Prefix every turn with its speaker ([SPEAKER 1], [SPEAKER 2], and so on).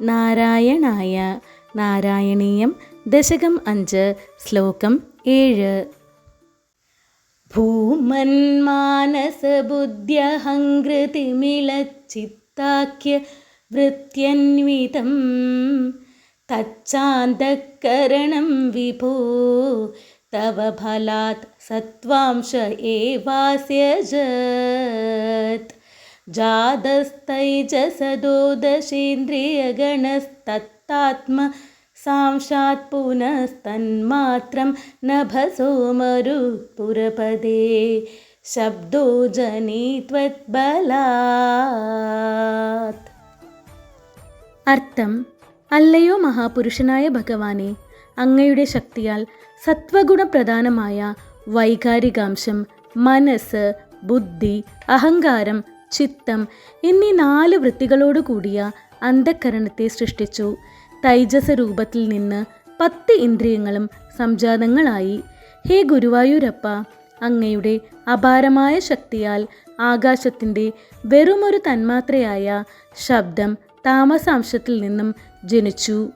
[SPEAKER 1] നാരായണായ നാരായണീയം ദശകം അഞ്ച് ശ്ലോകം ഏഴ്. ഭൂമന്മാനസബുദ്ധ്യഹങ്കൃതിമിളച്ചിത്താക്യ വൃത്യന്വിതം തച്ചാന്തക്കരണം വിഭോ. തവ ഫലാത് സത്വാംശ ഏവാസ്യജത്. ജാതസ്തൈജസദോദശേന്ദ്രിയഗണസ്തത്താത്മ സാംശാത് പുനസ്തന്മാത്രം നഭസോമരു പുരപദേ ശബ്ദോ ത്വത്ബലാത് അർത്ഥം അല്ലയോ മഹാപുരുഷനായ ഭഗവാനെ അങ്ങയുടെ ശക്തിയാൽ സത്വഗുണപ്രധാനമായ വൈകാരികാംശം മനസ്സ് ബുദ്ധി അഹങ്കാരം ചിത്തം എന്നീ നാല് വൃത്തികളോട് കൂടിയ അന്ധക്കരണത്തെ സൃഷ്ടിച്ചു. തൈജസ രൂപത്തിൽ നിന്ന് പത്ത് ഇന്ദ്രിയങ്ങളും സംജാതങ്ങളായി. ഹേ ഗുരുവായൂരപ്പ അങ്ങയുടെ അപാരമായ ശക്തിയാൽ ആകാശത്തിന്റെ വെറുമൊരു തന്മാത്രയായ ശബ്ദം താമസാംശത്തിൽ നിന്നും ജനിച്ചു.